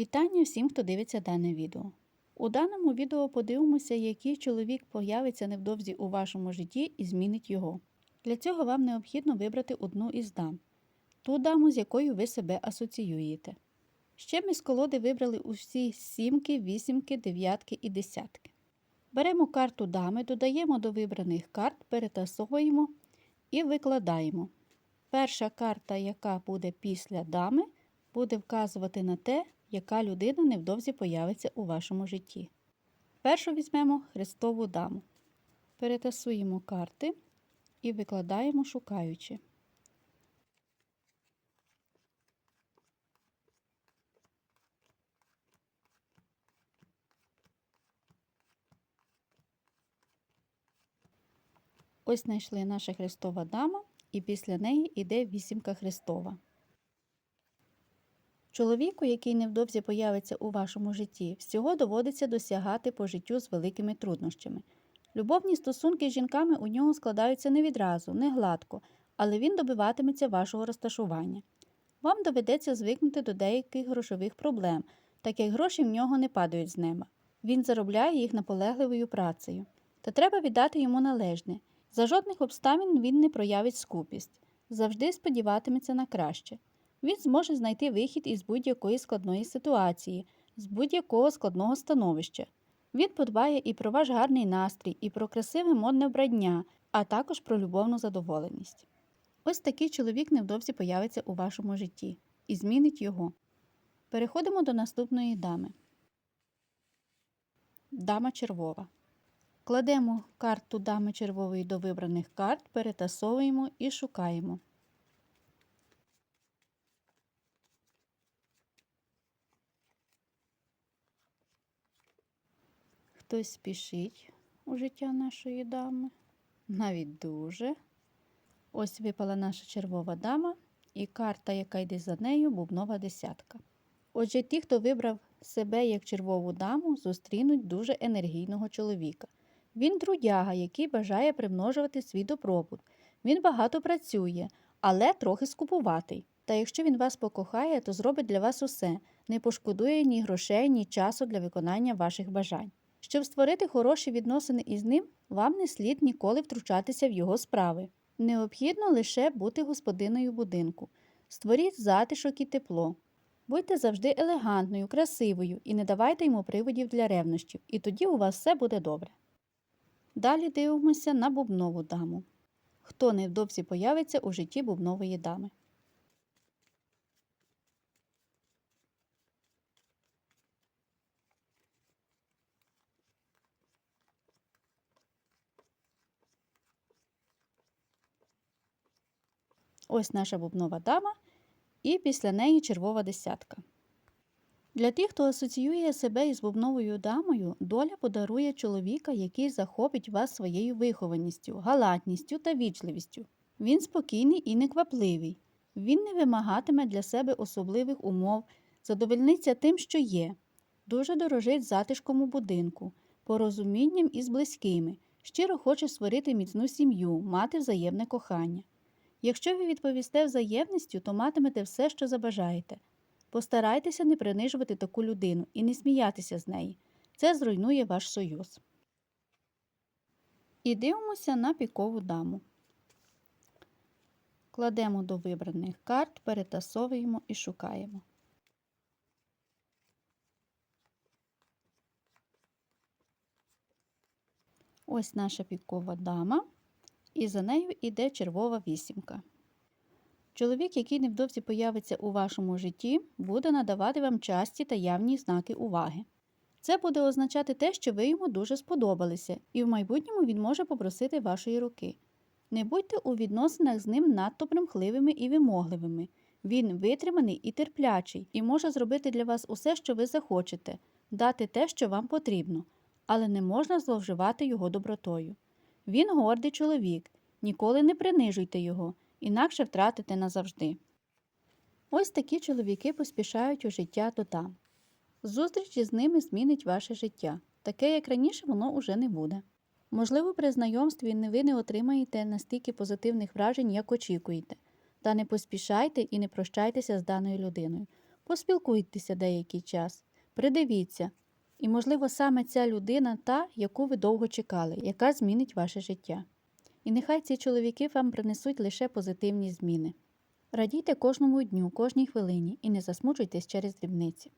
Вітання всім, хто дивиться дане відео. У даному відео подивимося, який чоловік появиться невдовзі у вашому житті і змінить його. Для цього вам необхідно вибрати одну із дам, ту даму, з якою ви себе асоціюєте. Ще ми з колоди вибрали усі сімки, вісімки, дев'ятки і десятки. Беремо карту дами, додаємо до вибраних карт, перетасовуємо і викладаємо. Перша карта, яка буде після дами, буде вказувати на те, яка людина невдовзі появиться у вашому житті. Першу візьмемо Христову даму. Перетасуємо карти і викладаємо шукаючи. Ось знайшли наша Христова дама, і після неї йде вісімка Христова. Чоловіку, який невдовзі появиться у вашому житті, всього доводиться досягати по життю з великими труднощами. Любовні стосунки з жінками у нього складаються не відразу, не гладко, але він добиватиметься вашого розташування. Вам доведеться звикнути до деяких грошових проблем, так як гроші в нього не падають з неба. Він заробляє їх наполегливою працею. Та треба віддати йому належне. За жодних обставин він не проявить скупість, завжди сподіватиметься на краще. Він зможе знайти вихід із будь-якої складної ситуації, з будь-якого складного становища. Він подбає і про ваш гарний настрій, і про красиве модне вбрання, а також про любовну задоволеність. Ось такий чоловік невдовзі появиться у вашому житті і змінить його. Переходимо до наступної дами. Дама червова. Кладемо карту дами червової до вибраних карт, перетасовуємо і шукаємо. Хтось спішить у життя нашої дами, навіть дуже. Ось випала наша червова дама, і карта, яка йде за нею, бубнова десятка. Отже, ті, хто вибрав себе як червову даму, зустрінуть дуже енергійного чоловіка. Він трудяга, який бажає примножувати свій добробут. Він багато працює, але трохи скупуватий. Та якщо він вас покохає, то зробить для вас усе, не пошкодує ні грошей, ні часу для виконання ваших бажань. Щоб створити хороші відносини із ним, вам не слід ніколи втручатися в його справи. Необхідно лише бути господиною будинку. Створіть затишок і тепло. Будьте завжди елегантною, красивою і не давайте йому приводів для ревнощів, і тоді у вас все буде добре. Далі дивимося на бубнову даму. Хто невдовзі появиться у житті бубнової дами? Ось наша бубнова дама, і після неї червова десятка. Для тих, хто асоціює себе із бубновою дамою, доля подарує чоловіка, який захопить вас своєю вихованістю, галатністю та вічливістю. Він спокійний і неквапливий. Він не вимагатиме для себе особливих умов, задовольниться тим, що є, дуже дорожить затишком у будинку, порозумінням із близькими, щиро хоче створити міцну сім'ю, мати взаємне кохання. Якщо ви відповісте взаємністю, то матимете все, що забажаєте. Постарайтеся не принижувати таку людину і не сміятися з неї. Це зруйнує ваш союз. І дивимося на пікову даму. Кладемо до вибраних карт, перетасовуємо і шукаємо. Ось наша пікова дама, і за нею йде червова вісімка. Чоловік, який невдовзі появиться у вашому житті, буде надавати вам часті та явні знаки уваги. Це буде означати те, що ви йому дуже сподобалися, і в майбутньому він може попросити вашої руки. Не будьте у відносинах з ним надто примхливими і вимогливими. Він витриманий і терплячий, і може зробити для вас усе, що ви захочете, дати те, що вам потрібно, але не можна зловживати його добротою. Він гордий чоловік, ніколи не принижуйте його інакше втратите назавжди. Ось такі чоловіки поспішають у життя то там. Зустріч із ними змінить ваше життя, таке, як раніше, воно уже не буде. Можливо, при знайомстві ви не отримаєте настільки позитивних вражень, як очікуєте, та не поспішайте і не прощайтеся з даною людиною. Поспілкуйтеся деякий час, придивіться, і, можливо, саме ця людина та, яку ви довго чекали, яка змінить ваше життя. І нехай ці чоловіки вам принесуть лише позитивні зміни. Радійте кожному дню, кожній хвилині і не засмучуйтесь через дрібниці.